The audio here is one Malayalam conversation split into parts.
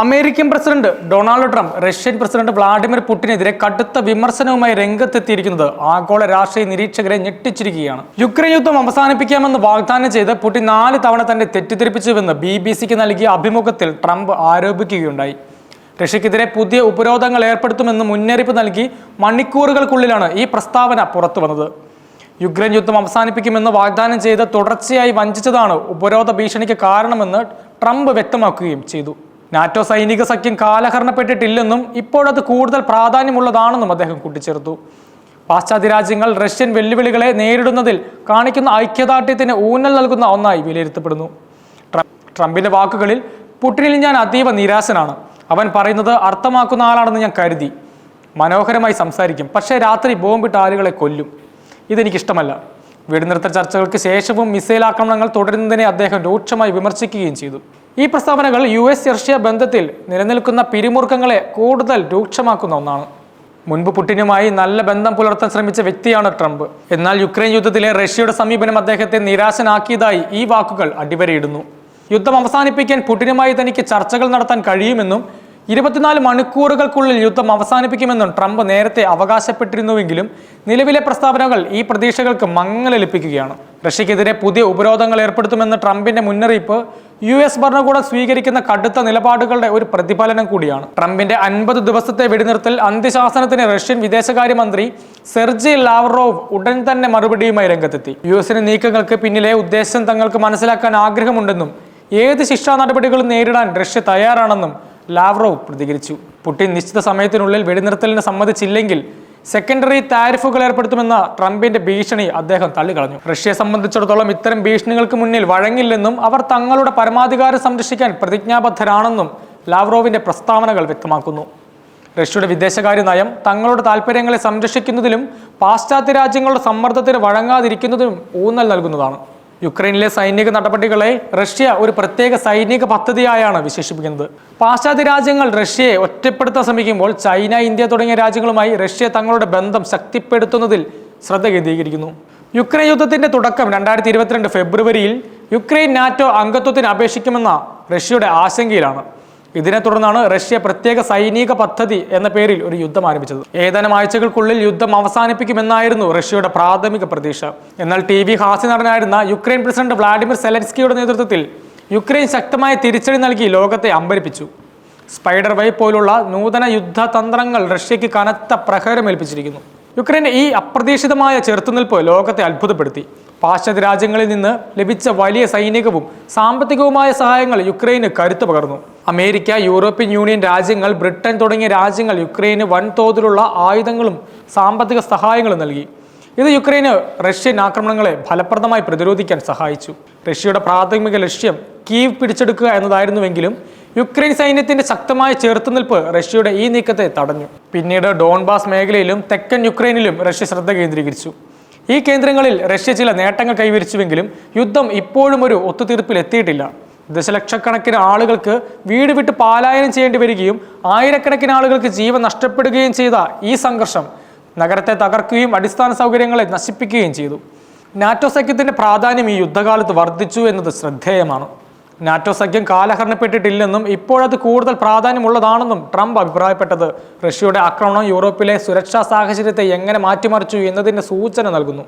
American president Donald Trump Russian president Vladimir പുടിനെതിരെ കടുത്ത വിമർശനവുമായി രംഗത്തെത്തിയിരിക്കുന്നത് ആഗോള രാഷ്ട്രീയ നിരീക്ഷകരെ ഞെട്ടിച്ചിരിക്കുകയാണ്. യുക്രൈൻ യുദ്ധം അവസാനിപ്പിക്കാമെന്ന് വാഗ്ദാനം ചെയ്ത് പുടിൻ നാല് തവണ തന്നെ തെറ്റിദ്ധരിപ്പിച്ചുവെന്ന് ബി ബി സിക്ക് നൽകിയ അഭിമുഖത്തിൽ ട്രംപ് ആരോപിക്കുകയുണ്ടായി. റഷ്യക്കെതിരെ പുതിയ ഉപരോധങ്ങൾ ഏർപ്പെടുത്തുമെന്ന് മുന്നറിയിപ്പ് നൽകി മണിക്കൂറുകൾക്കുള്ളിലാണ് ഈ പ്രസ്താവന പുറത്തു വന്നത് യുക്രൈൻ യുദ്ധം അവസാനിപ്പിക്കുമെന്ന് വാഗ്ദാനം ചെയ്ത് തുടർച്ചയായി വഞ്ചിച്ചതാണ് ഉപരോധ ഭീഷണിക്ക് കാരണമെന്ന് ട്രംപ് വ്യക്തമാക്കുകയും ചെയ്തു. നാറ്റോ സൈനിക സഖ്യം കാലഹരണപ്പെട്ടിട്ടില്ലെന്നും ഇപ്പോഴത് കൂടുതൽ പ്രാധാന്യമുള്ളതാണെന്നും അദ്ദേഹം കൂട്ടിച്ചേർത്തു. പാശ്ചാത്യ രാജ്യങ്ങൾ റഷ്യൻ വെല്ലുവിളികളെ നേരിടുന്നതിൽ കാണിക്കുന്ന ഐക്യദാർഢ്യത്തിന് ഊന്നൽ നൽകുന്ന ഒന്നായി വിലയിരുത്തപ്പെടുന്നു. ട്രംപിന്റെ വാക്കുകളിൽ പുടിനിൽ ഞാൻ അതീവ നിരാശനാണ്. അവൻ പറയുന്നത് അർത്ഥമാക്കുന്ന ആളാണെന്ന് ഞാൻ കരുതി. മനോഹരമായി സംസാരിക്കും. പക്ഷേ രാത്രി ബോംബിട്ട് ആളുകളെ കൊല്ലും. ഇതെനിക്കിഷ്ടമല്ല. വെടിനിർത്തൽ ചർച്ചകൾക്ക് ശേഷവും മിസൈൽ ആക്രമണങ്ങൾ തുടരുന്നതിനെ അദ്ദേഹം രൂക്ഷമായി വിമർശിക്കുകയും ചെയ്തു. ഈ പ്രസ്താവനകൾ യു എസ് റഷ്യ ബന്ധത്തിൽ നിലനിൽക്കുന്ന പിരിമുറുക്കങ്ങളെ കൂടുതൽ രൂക്ഷമാക്കുന്ന ഒന്നാണ്. മുൻപ് പുടിനുമായി നല്ല ബന്ധം പുലർത്താൻ ശ്രമിച്ച വ്യക്തിയാണ് ട്രംപ്. എന്നാൽ യുക്രൈൻ യുദ്ധത്തിലെ റഷ്യയുടെ സമീപനം അദ്ദേഹത്തെ നിരാശനാക്കിയതായി ഈ വാക്കുകൾ അടിവരയിടുന്നു. യുദ്ധം അവസാനിപ്പിക്കാൻ പുടിനുമായി തനിക്ക് ചർച്ചകൾ നടത്താൻ കഴിയുമെന്നും ഇരുപത്തിനാല് മണിക്കൂറുകൾക്കുള്ളിൽ യുദ്ധം അവസാനിപ്പിക്കുമെന്നും ട്രംപ് നേരത്തെ അവകാശപ്പെട്ടിരുന്നുവെങ്കിലും നിലവിലെ പ്രസ്താവനകൾ ഈ പ്രതീക്ഷകൾക്ക് മങ്ങലേൽപ്പിക്കുകയാണ് റഷ്യക്കെതിരെ പുതിയ ഉപരോധങ്ങൾ ഏർപ്പെടുത്തുമെന്ന ട്രംപിന്റെ മുന്നറിയിപ്പ് യു എസ് ഭരണകൂടം സ്വീകരിക്കുന്ന കടുത്ത നിലപാടുകളുടെ ഒരു പ്രതിഫലനം കൂടിയാണ്. ട്രംപിന്റെ അൻപത് ദിവസത്തെ വെടിനിർത്തൽ അന്ത്യശാസനത്തിന് റഷ്യൻ വിദേശകാര്യമന്ത്രി സെർജി ലാവറോവ് ഉടൻ തന്നെ മറുപടിയുമായി രംഗത്തെത്തി. യു എസിന്റെ നീക്കങ്ങൾക്ക് പിന്നിലെ ഉദ്ദേശം തങ്ങൾക്ക് മനസ്സിലാക്കാൻ ആഗ്രഹമുണ്ടെന്നും ഏത് ശിക്ഷാ നടപടികളും നേരിടാൻ റഷ്യ തയ്യാറാണെന്നും ലാവ്റോവ് പ്രതികരിച്ചു. പുടിൻ നിശ്ചിത സമയത്തിനുള്ളിൽ വെടിനിർത്തലിന് സമ്മതിച്ചില്ലെങ്കിൽ സെക്കൻഡറി താരിഫുകൾ ഏർപ്പെടുത്തുമെന്ന ട്രംപിന്റെ ഭീഷണി അദ്ദേഹം തള്ളിക്കളഞ്ഞു. റഷ്യയെ സംബന്ധിച്ചിടത്തോളം ഇത്തരം ഭീഷണികൾക്ക് മുന്നിൽ വഴങ്ങില്ലെന്നും അവർ തങ്ങളുടെ പരമാധികാരം സംരക്ഷിക്കാൻ പ്രതിജ്ഞാബദ്ധരാണെന്നും ലാവ്റോവിന്റെ പ്രസ്താവനകൾ വ്യക്തമാക്കുന്നു. റഷ്യയുടെ വിദേശകാര്യ നയം തങ്ങളുടെ താൽപ്പര്യങ്ങളെ സംരക്ഷിക്കുന്നതിലും പാശ്ചാത്യ രാജ്യങ്ങളുടെ സമ്മർദ്ദത്തിന് വഴങ്ങാതിരിക്കുന്നതിലും ഊന്നൽ നൽകുന്നതാണ്. യുക്രൈനിലെ സൈനിക നടപടികളെ റഷ്യ ഒരു പ്രത്യേക സൈനിക പദ്ധതിയായാണ് വിശേഷിപ്പിക്കുന്നത്. പാശ്ചാത്യ രാജ്യങ്ങൾ റഷ്യയെ ഒറ്റപ്പെടുത്താൻ ശ്രമിക്കുമ്പോൾ ചൈന ഇന്ത്യ തുടങ്ങിയ രാജ്യങ്ങളുമായി റഷ്യ തങ്ങളുടെ ബന്ധം ശക്തിപ്പെടുത്തുന്നതിൽ ശ്രദ്ധ കേന്ദ്രീകരിക്കുന്നു. യുക്രൈൻ യുദ്ധത്തിന്റെ തുടക്കം രണ്ടായിരത്തി ഇരുപത്തിരണ്ട് ഫെബ്രുവരിയിൽ യുക്രൈൻ നാറ്റോ അംഗത്വത്തിന് അപേക്ഷിക്കുമെന്ന റഷ്യയുടെ ആശങ്കയിലാണ്. ഇതിനെ തുടർന്നാണ് റഷ്യ പ്രത്യേക സൈനിക പദ്ധതി എന്ന പേരിൽ ഒരു യുദ്ധം ആരംഭിച്ചത്. ഏതാനും ആഴ്ചകൾക്കുള്ളിൽ യുദ്ധം അവസാനിപ്പിക്കുമെന്നായിരുന്നു റഷ്യയുടെ പ്രാഥമിക പ്രതീക്ഷ. എന്നാൽ ടി വി ഹാസ്യ നടനായിരുന്ന യുക്രൈൻ പ്രസിഡന്റ് വ്ളാഡിമിർ സെലൻസ്കിയുടെ നേതൃത്വത്തിൽ യുക്രൈൻ ശക്തമായ തിരിച്ചടി നൽകി ലോകത്തെ അമ്പരിപ്പിച്ചു. സ്പൈഡർ വൈ പോലുള്ള നൂതന യുദ്ധതന്ത്രങ്ങൾ റഷ്യയ്ക്ക് കനത്ത പ്രഹരമേൽപ്പിച്ചിരിക്കുന്നു യുക്രൈന്റെ ഈ അപ്രതീക്ഷിതമായ ചെറുത്തുനിൽപ്പ് ലോകത്തെ അത്ഭുതപ്പെടുത്തി. പാശ്ചാത്യ രാജ്യങ്ങളിൽ നിന്ന് ലഭിച്ച വലിയ സൈനികവും സാമ്പത്തികവുമായ സഹായങ്ങൾ യുക്രൈന് കരുത്തു പകർന്നു. അമേരിക്ക യൂറോപ്യൻ യൂണിയൻ രാജ്യങ്ങൾ ബ്രിട്ടൻ തുടങ്ങിയ രാജ്യങ്ങൾ യുക്രൈന് വൻതോതിലുള്ള ആയുധങ്ങളും സാമ്പത്തിക സഹായങ്ങളും നൽകി. ഇത് യുക്രൈന് റഷ്യൻ ആക്രമണങ്ങളെ ഫലപ്രദമായി പ്രതിരോധിക്കാൻ സഹായിച്ചു. റഷ്യയുടെ പ്രാഥമിക ലക്ഷ്യം കീവ് പിടിച്ചെടുക്കുക എന്നതായിരുന്നുവെങ്കിലും യുക്രൈൻ സൈന്യത്തിന്റെ ശക്തമായ ചെറുത്തുനിൽപ്പ് റഷ്യയുടെ ഈ നീക്കത്തെ തടഞ്ഞു. പിന്നീട് ഡോൺബാസ് മേഖലയിലും തെക്കൻ യുക്രൈനിലും റഷ്യ ശ്രദ്ധ കേന്ദ്രീകരിച്ചു. ഈ കേന്ദ്രങ്ങളിൽ റഷ്യ ചില നേട്ടങ്ങൾ കൈവരിച്ചുവെങ്കിലും യുദ്ധം ഇപ്പോഴും ഒരു ഒത്തുതീർപ്പിൽ എത്തിയിട്ടില്ല. ദശലക്ഷക്കണക്കിന് ആളുകൾക്ക് വീട് വിട്ട് പാലായനം ചെയ്യേണ്ടി വരികയും ആയിരക്കണക്കിന് ആളുകൾക്ക് ജീവൻ നഷ്ടപ്പെടുകയും ചെയ്ത ഈ സംഘർഷം നഗരത്തെ തകർക്കുകയും അടിസ്ഥാന സൗകര്യങ്ങളെ നശിപ്പിക്കുകയും ചെയ്തു. നാറ്റോ സഖ്യത്തിന്റെ പ്രാധാന്യം ഈ യുദ്ധകാലത്ത് വർദ്ധിച്ചു എന്നത് ശ്രദ്ധേയമാണ്. നാറ്റോ സഖ്യം കാലഹരണപ്പെട്ടിട്ടില്ലെന്നും ഇപ്പോഴത് കൂടുതൽ പ്രാധാന്യമുള്ളതാണെന്നും ട്രംപ് അഭിപ്രായപ്പെട്ടത്. റഷ്യയുടെ ആക്രമണം യൂറോപ്പിലെ സുരക്ഷാ സാഹചര്യത്തെ എങ്ങനെ മാറ്റിമറിച്ചു എന്നതിന്റെ സൂചന നൽകുന്നു.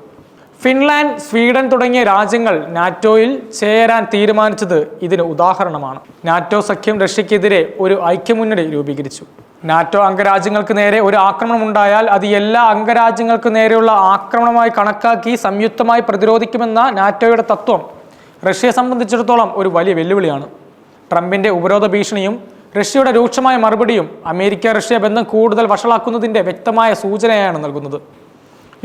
ഫിൻലാൻഡ് സ്വീഡൻ തുടങ്ങിയ രാജ്യങ്ങൾ നാറ്റോയിൽ ചേരാൻ തീരുമാനിച്ചത് ഇതിന് ഉദാഹരണമാണ്. നാറ്റോ സഖ്യം റഷ്യക്കെതിരെ ഒരു ഐക്യമുന്നണി രൂപീകരിച്ചു. നാറ്റോ അംഗരാജ്യങ്ങൾക്ക് നേരെ ഒരു ആക്രമണം ഉണ്ടായാൽ അത് എല്ലാ അംഗരാജ്യങ്ങൾക്ക് നേരെയുള്ള ആക്രമണമായി കണക്കാക്കി സംയുക്തമായി പ്രതിരോധിക്കുമെന്ന നാറ്റോയുടെ തത്വം റഷ്യയെ സംബന്ധിച്ചിടത്തോളം ഒരു വലിയ വെല്ലുവിളിയാണ്. ട്രംപിന്റെ ഉപരോധ ഭീഷണിയും റഷ്യയുടെ രൂക്ഷമായ മറുപടിയും അമേരിക്ക റഷ്യ ബന്ധം കൂടുതൽ വഷളാക്കുന്നതിന്റെ വ്യക്തമായ സൂചനയാണ് നൽകുന്നത്.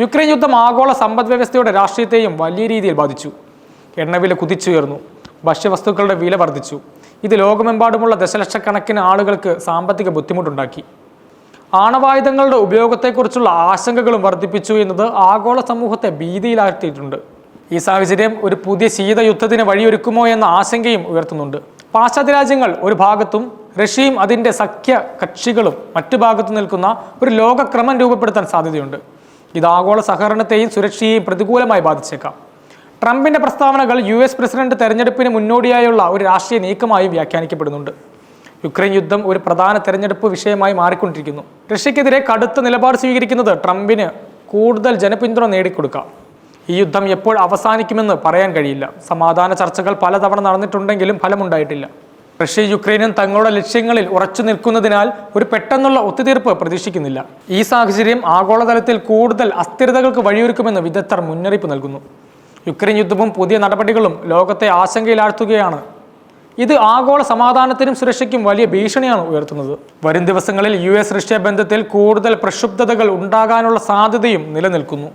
യുക്രൈൻ യുദ്ധം ആഗോള സമ്പദ് വ്യവസ്ഥയുടെ രാഷ്ട്രീയത്തെയും വലിയ രീതിയിൽ ബാധിച്ചു. എണ്ണവില കുതിച്ചുയർന്നു. ഭക്ഷ്യവസ്തുക്കളുടെ വില വർദ്ധിച്ചു. ഇത് ലോകമെമ്പാടുമുള്ള ദശലക്ഷക്കണക്കിന് ആളുകൾക്ക് സാമ്പത്തിക ബുദ്ധിമുട്ടുണ്ടാക്കി. ആണവായുധങ്ങളുടെ ഉപയോഗത്തെക്കുറിച്ചുള്ള ആശങ്കകളും വർദ്ധിപ്പിച്ചു എന്നത് ആഗോള സമൂഹത്തെ ഭീതിയിലാഴ്ത്തിയിട്ടുണ്ട്. ഈ സാഹചര്യം ഒരു പുതിയ ശീതയുദ്ധത്തിന് വഴിയൊരുക്കുമോ എന്ന ആശങ്കയും ഉയർത്തുന്നുണ്ട്. പാശ്ചാത്യ രാജ്യങ്ങൾ ഒരു ഭാഗത്തും റഷ്യയും അതിന്റെ സഖ്യ കക്ഷികളും മറ്റു ഭാഗത്തു നിൽക്കുന്ന ഒരു ലോകക്രമം രൂപപ്പെടുത്താൻ സാധ്യതയുണ്ട്. ഇത് ആഗോള സഹകരണത്തെയും സുരക്ഷയെയും പ്രതികൂലമായി ബാധിച്ചേക്കാം. ട്രംപിന്റെ പ്രസ്താവനകൾ യു എസ് പ്രസിഡന്റ് തെരഞ്ഞെടുപ്പിന് മുന്നോടിയായുള്ള ഒരു രാഷ്ട്രീയ നീക്കമായി വ്യാഖ്യാനിക്കപ്പെടുന്നുണ്ട്. യുക്രൈൻ യുദ്ധം ഒരു പ്രധാന തെരഞ്ഞെടുപ്പ് വിഷയമായി മാറിക്കൊണ്ടിരിക്കുന്നു. റഷ്യക്കെതിരെ കടുത്ത നിലപാട് സ്വീകരിക്കുന്നത് ട്രംപിന് കൂടുതൽ ജനപിന്തുണ നേടിക്കൊടുക്കാം. ഈ യുദ്ധം എപ്പോൾ അവസാനിക്കുമെന്ന് പറയാൻ കഴിയില്ല. സമാധാന ചർച്ചകൾ പലതവണ നടന്നിട്ടുണ്ടെങ്കിലും ഫലമുണ്ടായിട്ടില്ല. റഷ്യ യുക്രൈനും തങ്ങളുടെ ലക്ഷ്യങ്ങളിൽ ഉറച്ചു നിൽക്കുന്നതിനാൽ ഒരു പെട്ടെന്നുള്ള ഒത്തുതീർപ്പ് പ്രതീക്ഷിക്കുന്നില്ല. ഈ സാഹചര്യം ആഗോളതലത്തിൽ കൂടുതൽ അസ്ഥിരതകൾക്ക് വഴിയൊരുക്കുമെന്ന് വിദഗ്ധർ മുന്നറിയിപ്പ് നൽകുന്നു. യുക്രൈൻ യുദ്ധവും പുതിയ നടപടികളും ലോകത്തെ ആശങ്കയിലാഴ്ത്തുകയാണ്. ഇത് ആഗോള സമാധാനത്തിനും സുരക്ഷയ്ക്കും വലിയ ഭീഷണിയാണ് ഉയർത്തുന്നത്. വരും ദിവസങ്ങളിൽ യു എസ് റഷ്യ ബന്ധത്തിൽ കൂടുതൽ പ്രക്ഷുബ്ധതകൾ ഉണ്ടാകാനുള്ള സാധ്യതയും നിലനിൽക്കുന്നു.